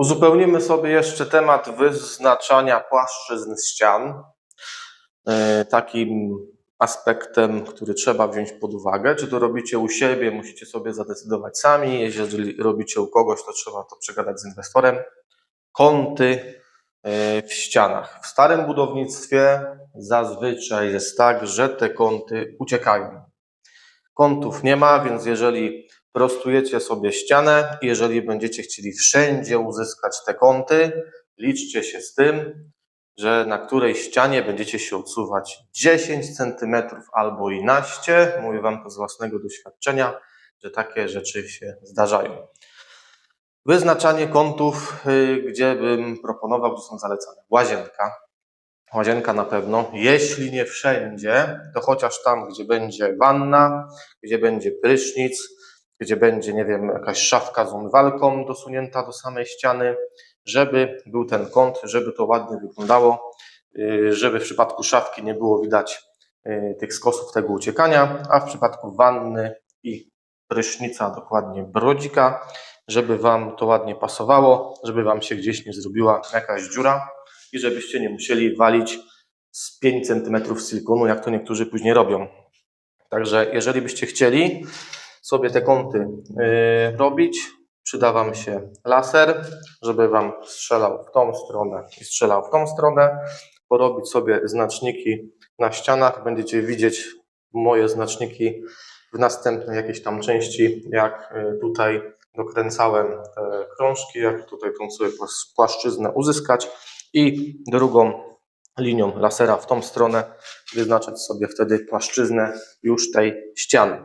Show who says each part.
Speaker 1: Uzupełnimy sobie jeszcze temat wyznaczania płaszczyzn ścian. E, Takim aspektem, który trzeba wziąć pod uwagę. Czy to robicie u siebie, musicie sobie zadecydować sami. Jeżeli robicie u kogoś, to trzeba to przegadać z inwestorem. Kąty e, w ścianach. W starym budownictwie zazwyczaj jest tak, że te kąty uciekają. Kątów nie ma, więc jeżeli prostujecie sobie ścianę, jeżeli będziecie chcieli wszędzie uzyskać te kąty, liczcie się z tym, że na której ścianie będziecie się odsuwać 10 cm albo i naście. Mówię Wam to z własnego doświadczenia, że takie rzeczy się zdarzają. Wyznaczanie kątów, y, gdzie bym proponował, gdzie są zalecane. Łazienka. Łazienka na pewno. Jeśli nie wszędzie, to chociaż tam, gdzie będzie wanna, gdzie będzie prysznic, gdzie będzie, nie wiem, jakaś szafka z umywalką dosunięta do samej ściany, żeby był ten kąt, żeby to ładnie wyglądało, yy, żeby w przypadku szafki nie było widać yy, tych skosów tego uciekania, a w przypadku wanny i prysznica, dokładnie brodzika, żeby Wam to ładnie pasowało, żeby Wam się gdzieś nie zrobiła jakaś dziura i żebyście nie musieli walić z 5 cm silikonu, jak to niektórzy później robią. Także jeżeli byście chcieli sobie te kąty yy, robić, przyda Wam się laser, żeby Wam strzelał w tą stronę i strzelał w tą stronę. Porobić sobie znaczniki na ścianach. Będziecie widzieć moje znaczniki w następnej jakiejś tam części, jak yy, tutaj dokręcałem te krążki, jak tutaj tą sobie płas- płaszczyznę uzyskać i drugą linią lasera w tą stronę wyznaczyć sobie wtedy płaszczyznę już tej ściany.